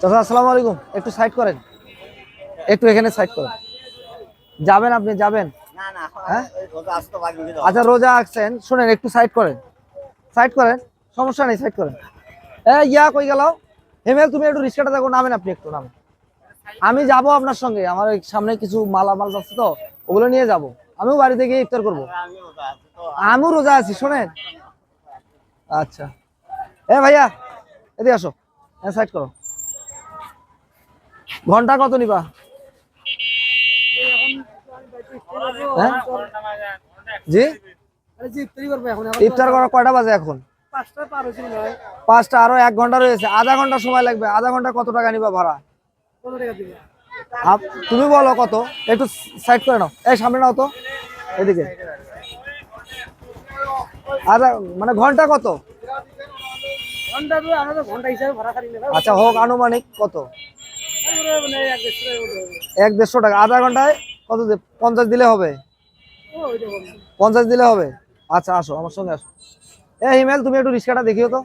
চাচা আসসালামু আলাইকুম। একটু সাইড করেন। একটু এখানে সাইড করেন। যাবেন আপনি যাবেন? না না এখন হ্যাঁ? আচ্ছা রোজা আসছেন। শুনেন একটু সাইড করেন। সাইড করেন? সমস্যা নেই সাইড করেন। এ ইয়া কই গেল? হেমেল তুমি একটু রিক্সাটা দেখো নামেন আপনি একটু নামেন। আমি যাব আপনার সঙ্গে। আমার সামনে কিছু মালামাল আছে তো ওগুলো নিয়ে যাব। আমিও বাড়িতে গিয়ে ইফতার করব। আমি রোজা আছি তো। আমিও রোজা আছি শোনেন? আচ্ছা। এ ভাইয়া এদিকে আসো। হ্যাঁ সাইড করো। ঘণ্টা কত নিবা? হ্যাঁ? জি? ইফতার করা কয়টা বাজে এখন? পাঁচটা আরও এক ঘণ্টা রয়েছে। আধা ঘণ্টা সময় লাগবে। আধা ঘণ্টা কত টাকা নিবা ভাড়া? তুমি বলো কত? একটু সাইড করে নাও। এই সামনে নাও তো। এদিকে। আধা মানে ঘণ্টা কত? আচ্ছা হোক আনুমানিক কত? এক দেড়শো টাকা। আধা ঘন্টায় কত পঞ্চাশ দিলে হবে? পঞ্চাশ দিলে হবে? আচ্ছা আসো আমার সঙ্গে আসো। এ হিমেল তুমি একটু রিক্সাটা দেখিও তো।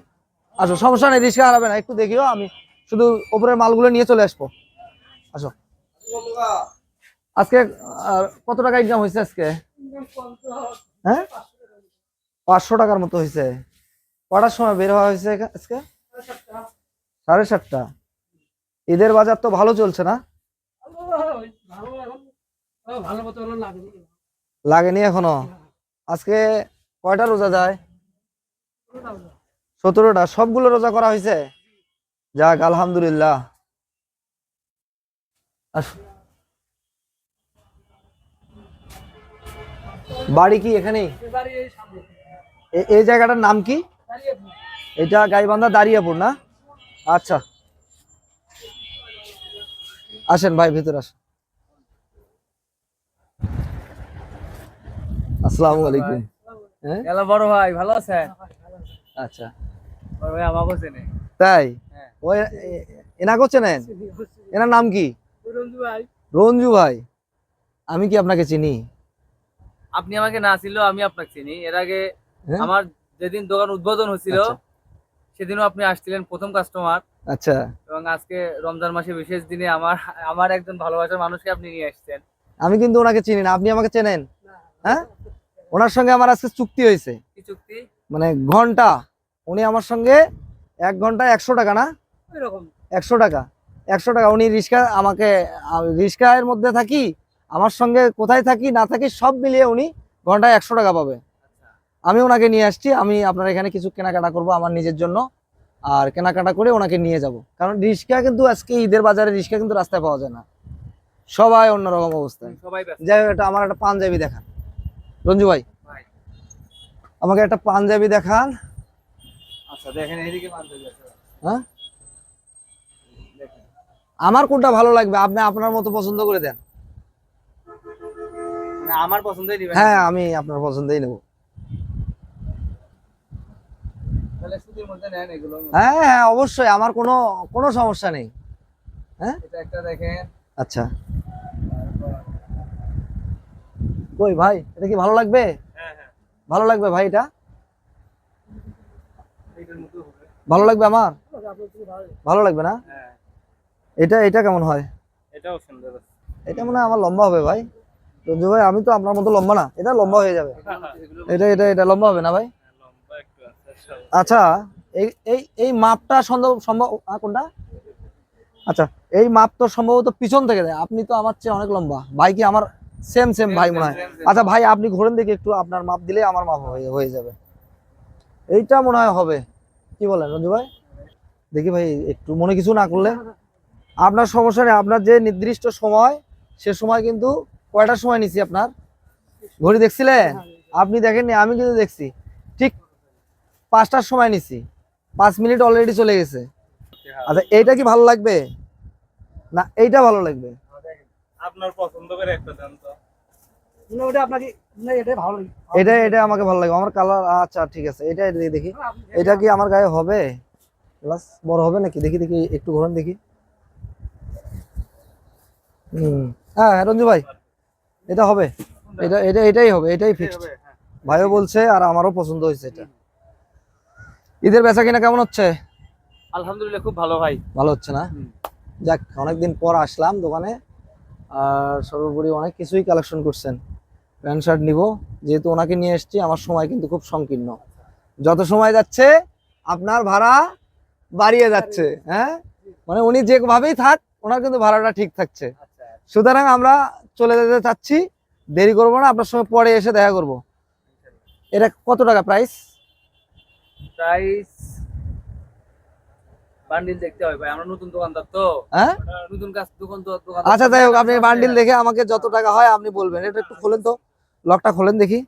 আসো সমস্যা নেই রিক্সা হারাবে না একটু দেখিও আমি শুধু উপরের মালগুলো নিয়ে চলে আসব। আসো। আজকে কত টাকা ইনকাম হয়েছে আজকে? হ্যাঁ? পাঁচশো টাকার মতো হয়েছে। কটার সময় বের হওয়া হয়েছে আজকে? সাড়ে সাতটা। ঈদের বাজার তো ভালো চলছে না? লাগেনি এখনও? আজকে কয়টা রোজা যায়? সতেরোটা। সবগুলো রোজা করা হয়েছে? যাক, আলহামদুলিল্লাহ। বাড়ি কি এখানেই? এ- এই জায়গাটার নাম কি? এটা গাইবান্ধা দাঁড়িয়াপুর না? আচ্ছা। আসেন ভাই ভিতরে আসেন। আসসালামু আলাইকুম। হ্যাঁ? হ্যালো বড় ভাই ভালো আছেন? আচ্ছা। বড় ভাই আমাকেও চেনে তাই? হ্যাঁ। ওই এনাকেও চেনেন? এনার নাম কি? রঞ্জু ভাই। রঞ্জু ভাই। আমি কি আপনাকে চিনি? আপনি আমাকে না ছিল আমি আপনাকে চিনি। এর আগে হ্যাঁ? আমার যেদিন দোকান উদ্বোধন হয়েছিল আচ্ছা। সেদিনও আপনি আসছিলেন প্রথম কাস্টমার আচ্ছা। এবং আজকে রমজান মাসে বিশেষ দিনে আমার আমার একজন ভালোবাসার মানুষকে আপনি নিয়ে আসছেন। আমি কিন্তু ওনাকে চিনি না। আপনি আমাকে চেনেন? হ্যাঁ? ওনার সঙ্গে আমার আজকে চুক্তি হয়েছে। কি চুক্তি? মানে ঘণ্টা। উনি আমার সঙ্গে এক ঘণ্টা একশো টাকা না? এরকম একশো টাকা। একশো টাকা। উনি রিক্সা আমাকে রিক্সার মধ্যে থাকি আমার সঙ্গে কোথায় থাকি না থাকি সব মিলিয়ে উনি ঘন্টায় একশো টাকা পাবে। আমি ওনাকে নিয়ে আসছি আমি আপনার এখানে কিছু কেনাকাটা করব আমার নিজের জন্য আর কেনাকাটা করে ওনাকে নিয়ে যাব। কারণ রিক্সা কিন্তু আজকে ঈদের বাজারে রিক্সা কিন্তু রাস্তায় পাওয়া যায় না। সবাই অন্যরকম অবস্থায় সবাই যাই হোক একটা আমার একটা পাঞ্জাবি দেখান। রঞ্জু ভাই আমাকে একটা পাঞ্জাবি দেখান। আচ্ছা দেখেন এইদিকে পাঞ্জাবি আছে। হ্যাঁ? আমার কোনটা ভালো লাগবে? আপনি আপনার মতো পছন্দ করে দেন। আমার পছন্দই হ্যাঁ আমি আপনার পছন্দই নেব তাহলে সুতির মধ্যে নেন এগুলো হ্যাঁ হ্যাঁ অবশ্যই আমার কোনো কোনো সমস্যা নেই। হ্যাঁ? একটা দেখেন। আচ্ছা। কই ভাই এটা কি ভালো লাগবে? হ্যাঁ হ্যাঁ। ভালো লাগবে ভাই এটা? ভালো লাগবে আমার? ভালো লাগবে না? হ্যাঁ। এটা এটা কেমন হয়? এটাও সুন্দর। এটা মনে হয় আমার লম্বা হবে ভাই। রঞ্জু ভাই আমি তো আপনার মতো লম্বা না এটা লম্বা হয়ে যাবে। এটা এটা এটা লম্বা হবে না ভাই লম্বা একটু আছে সব আচ্ছা এই এই এই মাপটা সম্ভব সম্ভব কোনটা? আচ্ছা এই মাপ তো সম্ভবত পিছন থেকে দেয়। আপনি তো আমার চেয়ে অনেক লম্বা। ভাই কি আমার সেম সেম ভাই মনে হয়. আচ্ছা ভাই আপনি ঘোরেন দেখি একটু আপনার মাপ দিলে আমার মাপ হয়ে যাবে। এইটা মনে হয় হবে। কি বলেন রঞ্জু ভাই? দেখি ভাই একটু মনে কিছু না করলে। আপনার সমস্যা নেই আপনার যে নির্দিষ্ট সময় সে সময় কিন্তু কয়টার সময় নিছি আপনার? ঘড়ি দেখছিলেন? আপনি দেখেননি আমি কিন্তু দেখছি। পাঁচটার সময় নিছি। পাঁচ মিনিট অলরেডি চলে গেছে। আচ্ছা এইটা কি ভালো লাগবে? না এইটা ভালো লাগবে। আপনার পছন্দ করে একটা দেন তো। এটা এটা আমাকে ভালো লাগবে আমার কালার আচ্ছা ঠিক আছে এটা দেখি। এটা কি আমার গায়ে হবে? প্লাস বড় হবে নাকি? দেখি দেখি একটু ঘোরান দেখি। হুম হ্যাঁ হ্যাঁ, রঞ্জু ভাই এটা হবে। এটা এটা এটাই হবে এটাই ফিক্সড ভাইও বলছে আর আমারও পছন্দ হয়েছে এটা। ঈদের বেচা কিনা কেমন হচ্ছে? আলহামদুলিল্লাহ খুব ভালো ভাই। ভালো হচ্ছে না। যাক অনেকদিন পর আসলাম দোকানে আর সর্বোপরি অনেক কিছুই কালেকশন করছেন। প্যান্ট শার্ট নিব যেহেতু ওনাকে নিয়ে এসেছি আমার সময় কিন্তু খুব সংকীর্ণ। যত সময় যাচ্ছে আপনার ভাড়া বাড়িয়ে যাচ্ছে হ্যাঁ? মানে উনি যেভাবেই থাক ওনার কিন্তু ভাড়াটা ঠিক থাকছে। আচ্ছা। সুতরাং আমরা চলে যেতে চাচ্ছি দেরি করব না আপনার সঙ্গে পরে এসে দেখা করব। এটা কত টাকা প্রাইস প্রাইস বান্ডিল দেখতে হয় ভাই আমরা নতুন দোকানদার তো। হ্যাঁ? নতুন কাজ দোকান তো দোকান আচ্ছা যাই হোক আপনি বান্ডিল দেখে আমাকে যত টাকা হয় আপনি বলবেন। এটা একটু খোলেন তো লকটা খোলেন দেখি।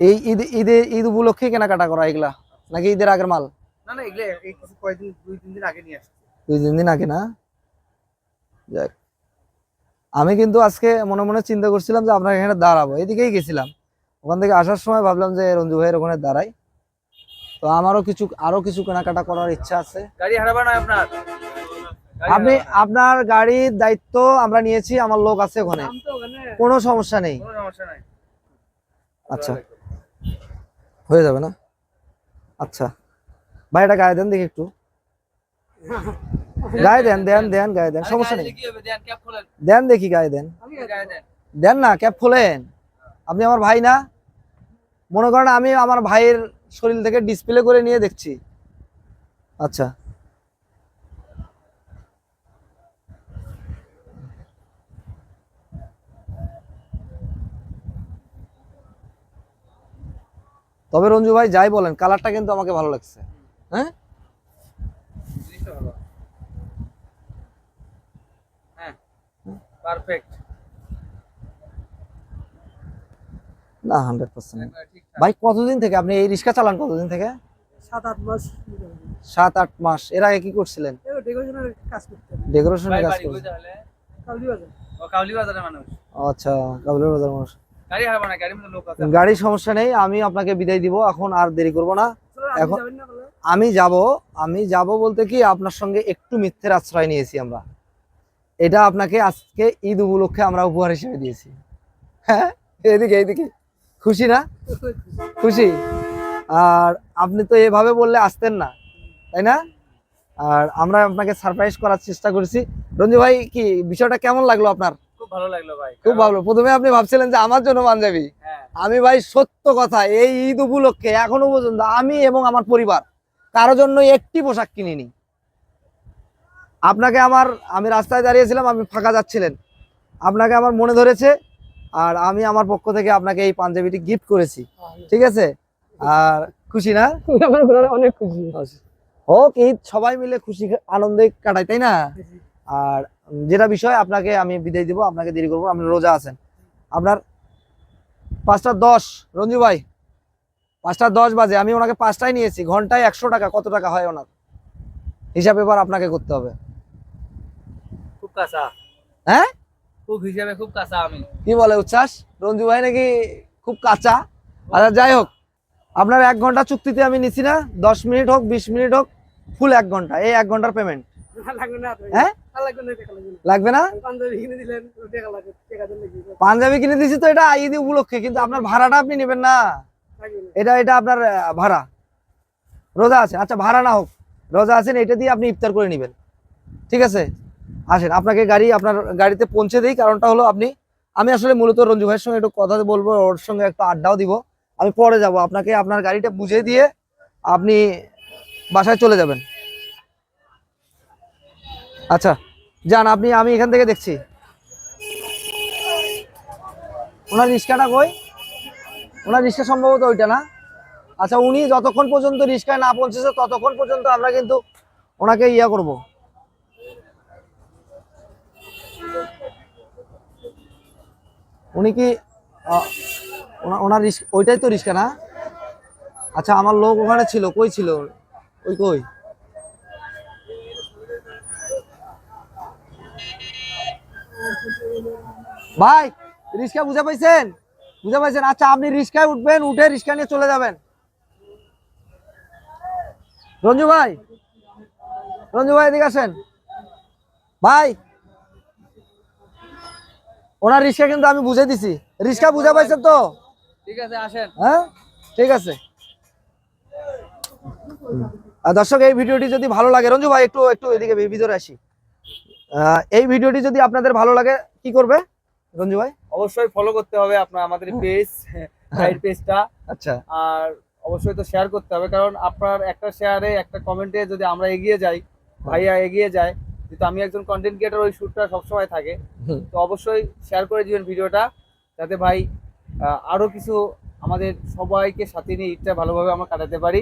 এই ঈদ ঈদে ঈদ উপলক্ষে কেনাকাটা করা এগুলা নাকি ঈদের আগের মাল? না না এগুলো এই কিছু কয়েকদিন দুই তিন দিন আগে নিয়ে আসছি। দুই তিন দিন আগে না? যাক। আমি কিন্তু আজকে মনে মনে চিন্তা করছিলাম যে আপনার এখানে দাঁড়াবো। এদিকেই গেছিলাম। ওখান থেকে আসার সময় ভাবলাম যে রঞ্জু ভাইয়ের ওখানে দাঁড়াই। তো আমারও কিছু আরও কিছু কেনাকাটা করার ইচ্ছা আছে। গাড়ি হারাবা না আপনার? আপনি আপনার গাড়ির দায়িত্ব আমরা নিয়েছি আমার লোক আছে ওখানে। কোনো সমস্যা নেই। আচ্ছা। হয়ে যাবে না? আচ্ছা। ভাই এটা গায়ে দেন দেখি একটু। গায়ে দেন দেন দেন গায়ে দেন। সমস্যা নেই। দেন দেখি গায়ে দেন। গায়ে দেন। দেন না ক্যাপ খোলেন। আপনি আমার ভাই না? মনে করেন আমি আমার ভাইয়ের শরীর থেকে ডিসপ্লে করে নিয়ে দেখছি। আচ্ছা। তবে রঞ্জু ভাই, যাই বলেন কালারটা কিন্তু আমাকে ভালো লাগছে। হ্যাঁ? পারফেক্ট না হান্ড্রেড পার্সেন্ট ভাই কতদিন থেকে? আপনি এই রিক্সা চালান কতদিন থেকে? সাত আট মাস সাত আট মাস। এর আগে কি করছিলেন? ডেকোরেশনের কাজ করতে হবে। ডেকোরেশনের কাজ বাড়ি কই করছেন তাহলে? কাউলি বাজার। ও কাউলি বাজারের মানুষ। আচ্ছা কাবুলের বাজার মানুষ। গাড়ি গাড়ির মধ্যে লোক আছে। গাড়ির সমস্যা নেই আমি আপনাকে বিদায় দিব এখন আর দেরি করব না। এখন-? আমি যাব আমি যাব বলতে কি আপনার সঙ্গে একটু মিথ্যের আশ্রয় নিয়েছি আমরা। এটা আপনাকে আজকে ঈদ উপলক্ষে আমরা উপহার হিসেবে দিয়েছি। হ্যাঁ এদিকে এদিকে। খুশি না? খুশি? আর আপনি তো এভাবে বললে আসতেন না তাই না? আর আমরা আপনাকে সারপ্রাইজ করার চেষ্টা করেছি। রঞ্জু ভাই কি বিষয়টা কেমন লাগল আপনার? খুব ভালো লাগল ভাই খুব ভালো। প্রথমে আপনি ভাবছিলেন যে আমার জন্য পাঞ্জাবি। হ্যাঁ। আমি ভাই সত্য কথা এই ঈদ উপলক্ষে এখনও পর্যন্ত আমি এবং আমার পরিবার কারও জন্য একটি পোশাক কিনিনি। আপনাকে আমার আমি রাস্তায় দাঁড়িয়েছিলাম আপনি ফাঁকা যাচ্ছিলেন। আপনাকে আমার মনে ধরেছে আর আমি আমার পক্ষ থেকে আপনাকে এই পাঞ্জাবিটি গিফট করেছি। ঠিক আছে? আর খুশি না? অনেক খুশি। হোক ঈদ সবাই মিলে খুশি আনন্দে কাটাই তাই না? আর যেটা বিষয় আপনাকে আমি বিদায় দিব আপনাকে দেরি করব আপনি রোজা আছেন। আপনার পাঁচটা দশ রঞ্জু ভাই পাঁচটা দশ বাজে আমি ওনাকে পাঁচটায় নিয়েছি ঘন্টায় একশো টাকা কত টাকা হয় ওনার? হিসাব এবার আপনাকে করতে হবে। খুব কাঁচা। হ্যাঁ? হিসাবে খুব কাঁচা আমি কি বলে উচ্ছ্বাস? রঞ্জু ভাই নাকি খুব কাঁচা? আচ্ছা যাই হোক আপনার এক ঘণ্টা চুক্তিতে আমি নিছি না। দশ মিনিট হোক বিশ মিনিট হোক ফুল এক ঘণ্টা এই এক ঘণ্টার পেমেন্ট হ্যাঁ? লাগবে না পাঞ্জাবি কিনে দিছি তো এটা ঈদ উপলক্ষে কিন্তু আপনার ভাড়াটা আপনি নেবেন না। এটা এটা আপনার ভাড়া। রোজা আছে। আচ্ছা ভাড়া না হোক রোজা আছেন এটা দিয়ে আপনি ইফতার করে নেবেন। ঠিক আছে? আসেন, আপনাকে গাড়ি, আপনার গাড়িতে পৌঁছে দিই, কারণটা হলো আপনি, আমি আসলে মূলত রঞ্জু ভাইয়ের সঙ্গে একটু কথা বলব, ওর সঙ্গে একটু আড্ডাও দিব। আমি পরে যাব, আপনাকে আপনার গাড়িটা বুঝিয়ে দিয়ে আপনি বাসায় চলে যাবেন। আচ্ছা যান, আপনি, আমি এখান থেকে দেখছি। ওনার রিক্সাটা কই? ওনার রিক্সা সম্ভবত ওইটা না? আচ্ছা উনি যতক্ষণ পর্যন্ত রিক্সায় না পৌঁছেছে, ততক্ষণ পর্যন্ত আমরা কিন্তু ওনাকে ইয়া করব। উনি কি ওনার রিস্ক, ওইটাই তো রিস্কা না? আচ্ছা আমার লোক ওখানে ছিল, কই ছিল? ওই কই? ভাই রিক্সা বুঝে পাইছেন? বুঝে পাইছেন? আচ্ছা আপনি রিক্সায় উঠবেন, উঠে রিক্সা নিয়ে চলে যাবেন। রঞ্জু ভাই রঞ্জু ভাই, এদিকে আসেন। ভাই ওনার রিক্সা কিন্তু আমি বুঝে দিছি। রিক্সা বুঝে পাইছেন তো? ঠিক আছে আসেন। হ্যাঁ? ঠিক আছে। দর্শক এই ভিডিওটি যদি ভালো লাগে রঞ্জু ভাই একটু একটু এদিকে ভিতরে আসি। এই ভিডিওটি যদি আপনাদের ভালো লাগে কি করবে রঞ্জু ভাই? অবশ্যই ফলো করতে হবে আপনার আমাদের পেজ গাইড পেজটা আচ্ছা। আর অবশ্যই তো শেয়ার করতে হবে কারণ আপনার একটা শেয়ারে একটা কমেন্টে যদি আমরা এগিয়ে যাই ভাইয়া এগিয়ে যায় যেহেতু আমি একজন কন্টেন্ট ক্রিয়েটার ওই শ্যুটটা সবসময় থাকে। তো অবশ্যই শেয়ার করে দিবেন ভিডিওটা যাতে ভাই আরও কিছু আমাদের সবাইকে সাথে নিয়ে ঈদটা ভালোভাবে আমরা কাটাতে পারি।